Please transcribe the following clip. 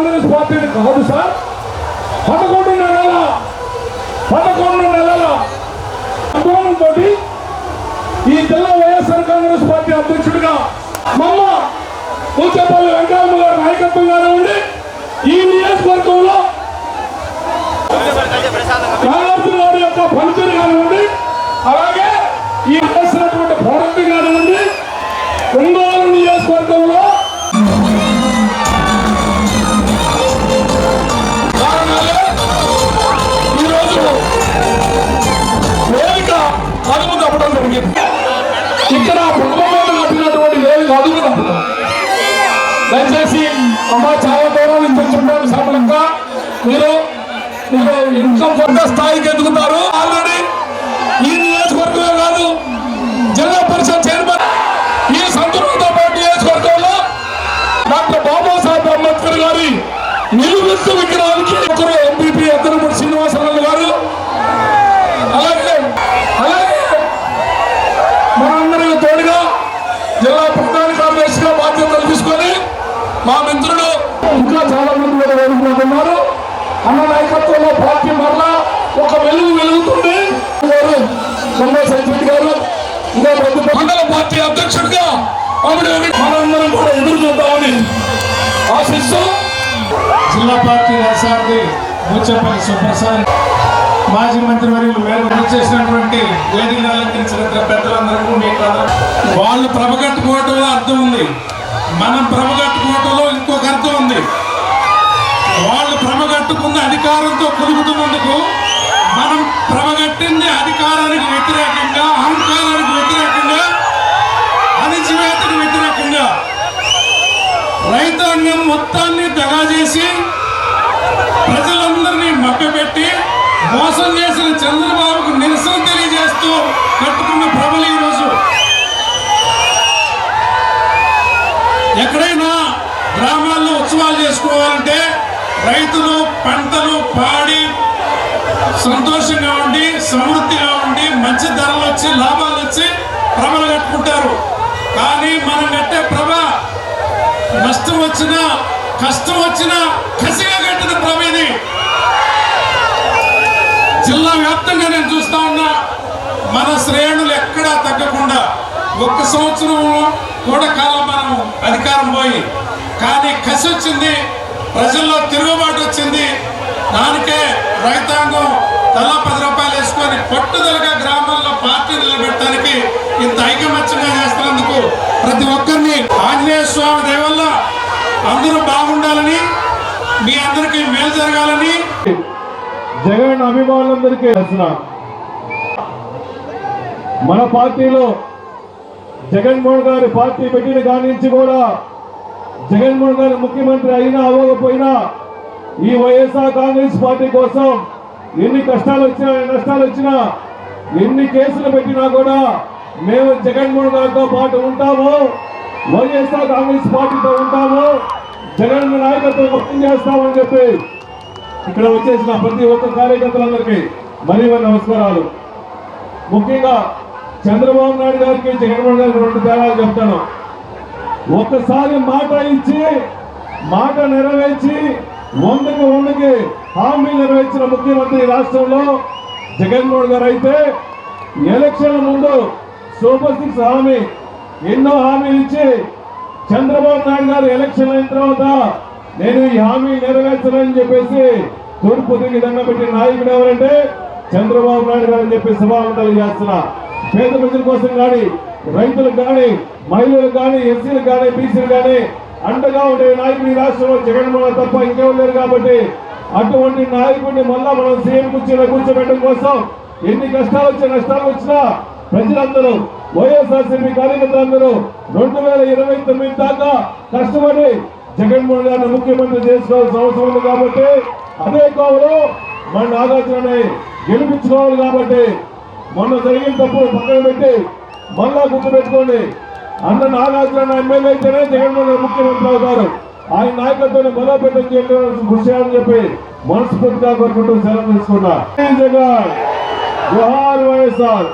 కాంగ్రెస్ పార్టీని కాదు సార్. పదకొండు నెలల పదకొండు నెలల అనుభవంతో ఈ తెల్ల వైఎస్ఆర్ కాంగ్రెస్ పార్టీ అధ్యక్షుడిగా మమ్మ కూచపల్లి వెంకయ్య గారి నాయకత్వంగా ఉండి ఈ నియోజకవర్గంలో ఇక్కడ ప్రభుత్వం కట్టినటువంటి వేదిక కాదు కదా. దయచేసి అమ్మ చాలా దూరం నుంచి వచ్చుంటారు సమయంగా మీరు మీరు ఇన్కమ్ కొంత స్థాయికి ఎదుగుతారు. ఆల్రెడీ ఈ నియోజకవర్గమే కాదు జిల్లా పరిషత్ చైర్మన్ ఈ సంతృప్తితో పాటు నియోజకవర్గంలో డాక్టర్ బాబాసాహెబ్ అంబేద్కర్ గారి నిలువెత్తు విగ్రహానికి ఒకరు మా మిత్రుడు ఇంకా చాలా మంది కూడా అన్న నాయకత్వంలో పార్టీ మరలా ఒక వెలుగు వెలుగుతుంది. గారు కొండ సైఫెట్ గారు ఇంకా మండల పార్టీ అధ్యక్షుడిగా ఆవిడ మనందరం కూడా ఎదురు చూద్దామని ఆశిస్తూ జిల్లా పార్టీ అధిసారి ముచ్చపల్లి సుప్రసాద్ మాజీ మంత్రివర్యులు మేరకు చేసినటువంటి వేదికలు అలంకరించిన పెద్దలందరికీ మీకు వాళ్ళు ప్రభగట్టుకోవటంలో అర్థం ఉంది. మనం భ్రమగట్టుకోవటంలో ఇంకొక అర్థం ఉంది. వాళ్ళు భ్రమగట్టుకున్న అధికారంతో కుదుగుతున్నందుకు మనం భ్రమగట్టింది అధికారానికి వ్యతిరేకంగా అహంకారానికి వ్యతిరేకంగా అణిచివేతకు వ్యతిరేకంగా రైతాంగం మొత్తాన్ని దగా చేసి ప్రజలందరినీ మభ్యపెట్టి మోసం చేసిన చంద్రబాబుకు నిరసన తెలియజేస్తూ పంటలు పాడి సంతోషంగా ఉండి సమృద్ధిగా ఉండి మంచి ధరలు వచ్చి లాభాలు వచ్చి ప్రభలు కట్టుకుంటారు. కానీ మనం కట్టే ప్రభ నష్టం వచ్చినా కష్టం వచ్చినా కసిగా కట్టిన ప్రభ ఇది. జిల్లా వ్యాప్తంగా నేను చూస్తా ఉన్నా మన శ్రేణులు ఎక్కడా తగ్గకుండా ఒక్క సంవత్సరం కూడా కాలం మనం అధికారం పోయి కానీ కసి వచ్చింది ప్రజల్లో తిరుగు దానికే రైతాంగం తలా పది రూపాయలు వేసుకొని పట్టుదలగా గ్రామాల్లో పార్టీ నిలబెట్టడానికి ఇంత ఐకమత్యంగా చేస్తున్నందుకు ప్రతి ఒక్కరిని ఆంజనేయ స్వామి దేవల్ల అందరూ బాగుండాలని మీ అందరికీ మేలు జరగాలని జగన్ అభిమానులందరికీ రచన మన పార్టీలో జగన్మోహన్ గారి పార్టీ పెట్టిన కానించి నుంచి కూడా జగన్మోహన్ గారు ముఖ్యమంత్రి అయినా అవ్వకపోయినా ఈ వైఎస్ఆర్ కాంగ్రెస్ పార్టీ కోసం ఎన్ని కష్టాలు వచ్చినా నష్టాలు వచ్చినా ఎన్ని కేసులు పెట్టినా కూడా మేము జగన్మోహన్ గారితో పాటు ఉంటాము. వైఎస్ఆర్ కాంగ్రెస్ పార్టీతో ఉంటాము. జగన్ నాయకత్వం వ్యక్తం చేస్తామని చెప్పి ఇక్కడ వచ్చేసిన ప్రతి ఒక్క కార్యకర్తలందరికీ మరీ మరి నమస్కారాలు. ముఖ్యంగా చంద్రబాబు నాయుడు గారికి జగన్మోహన్ గారికి రెండు తేడాలు చెప్తాను. ఒక్కసారి మాట ఇచ్చి మాట నెరవేర్చి వందకు వందకి హామీ నెరవేర్చిన ముఖ్యమంత్రి రాష్ట్రంలో జగన్మోహన్ గారు అయితే ఎలక్షన్ ముందు సూపర్ సిక్స్ హామీ ఎన్నో హామీలు ఇచ్చి చంద్రబాబు నాయుడు గారు ఎలక్షన్ అయిన తర్వాత నేను ఈ హామీ నెరవేర్చనని చెప్పేసి తూర్పు దిగి దండ పెట్టిన నాయకుడు ఎవరంటే చంద్రబాబు నాయుడు గారు అని చెప్పి సభావంతాలు చేస్తున్నా పేద ప్రజల కోసం కానీ రైతులకు కానీ మహిళలకు కానీ ఎస్సీలకు కానీ బీసీలు కానీ అండగా ఉండే నాయకుడు ఈ రాష్ట్రంలో జగన్మోహన్ తప్ప ఇంకెవరు లేరు కాబట్టి అటువంటి నాయకుడిని మళ్ళా మనం సీఎం కుర్చీలో కూర్చోబెట్టడం కోసం ఎన్ని కష్టాలు వచ్చినా నష్టాలు వచ్చినా ప్రజలందరూ వైఎస్ఆర్సీపీ కార్యకర్తలందరూ రెండు వేల ఇరవై తొమ్మిది దాకా కష్టపడి జగన్మోహన్ గారిని ముఖ్యమంత్రి చేసుకోవాల్సిన అవసరం ఉంది కాబట్టి అదే కావులు మన నాగార్జునని గెలిపించుకోవాలి కాబట్టి మొన్న జరిగిన తప్పు పక్కన పెట్టి మళ్ళా గుర్తుపెట్టుకోండి. అన్న నాగార్జున ఎమ్మెల్యే అయితేనే జగన్మోహన్ ముఖ్యమంత్రి అవుతారు. ఆయన నాయకత్వాన్ని బలోపేతం చేయడం కృషి చేయాలని చెప్పి మనస్ఫూర్తిగా కోరుకుంటూ సెలవు తీసుకున్నా. జగన్. జోహార్ వైఎస్ఆర్.